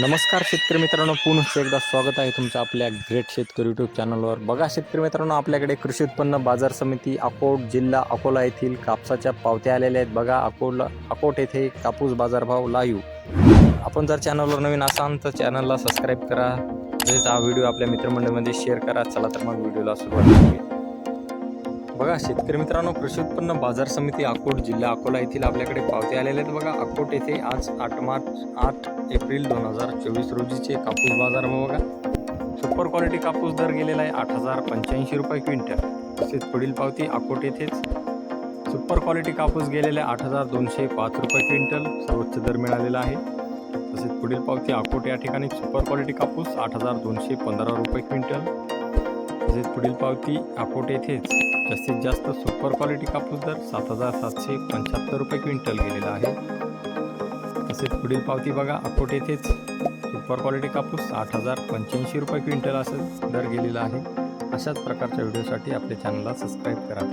नमस्कार शेतकरी मित्रांनो पुन्हा एकदा स्वागत आहे तुमचं आपल्या ग्रेट शेतकरी यूट्यूब चॅनलवर बघा शेतकरी मित्रांनो आपल्याकडे कृषी उत्पन्न बाजार समिती अकोट जिल्हा अकोला येथील कापसाच्या पावत्या आलेल्या आहेत. बघा अकोला अकोट येथे कापूस बाजारभाव लाईव्ह आपण जर चॅनलवर नवीन असाल तर चॅनलला सबस्क्राईब करा. तसेच हा व्हिडिओ आपल्या मित्रमंडळीमध्ये शेअर करा. चला तर मग व्हिडिओला सुरुवात करूया. बघा शेतकरी मित्रांनो कृषी उत्पन्न बाजार समिती अकोट जिल्हा अकोला येथील आपल्याकडे पावते आलेले आहेत बघा. अकोट येथे आज आठ मार्च आठ एप्रिल दोन हजार चोवीस रोजीचे कापूस बाजार मग बघा. सुपर क्वालिटी कापूस दर गेलेला आहे आठ हजार पंच्याऐंशी रुपये क्विंटल. तसेच पुढील पावती अकोट येथेच. सुपर क्वालिटी कापूस गेलेला आहे आठ हजार दोनशे पाच रुपये क्विंटल सर्वोच्च दर मिळालेला आहे. तसेच पुढील पावती अकोट या ठिकाणी सुपर क्वालिटी कापूस आठ हजार दोनशे पंधरा रुपये क्विंटल. तसेच पुढील पावती अकोट येथेच. जास्तीत जास्त सुपर क्वालिटी कापूस दर सात हजार सातशे पंच्याहत्तर रुपये क्विंटल गेलेला आहे. तसेच पुढील पावती बघा अकोट येथेच. सुपर क्वालिटी कापूस आठ हजार पंच्याऐंशी रुपये क्विंटल असं दर गेलेला आहे. अशाच प्रकारच्या व्हिडिओसाठी आपल्या चॅनलला सबस्क्राईब करा.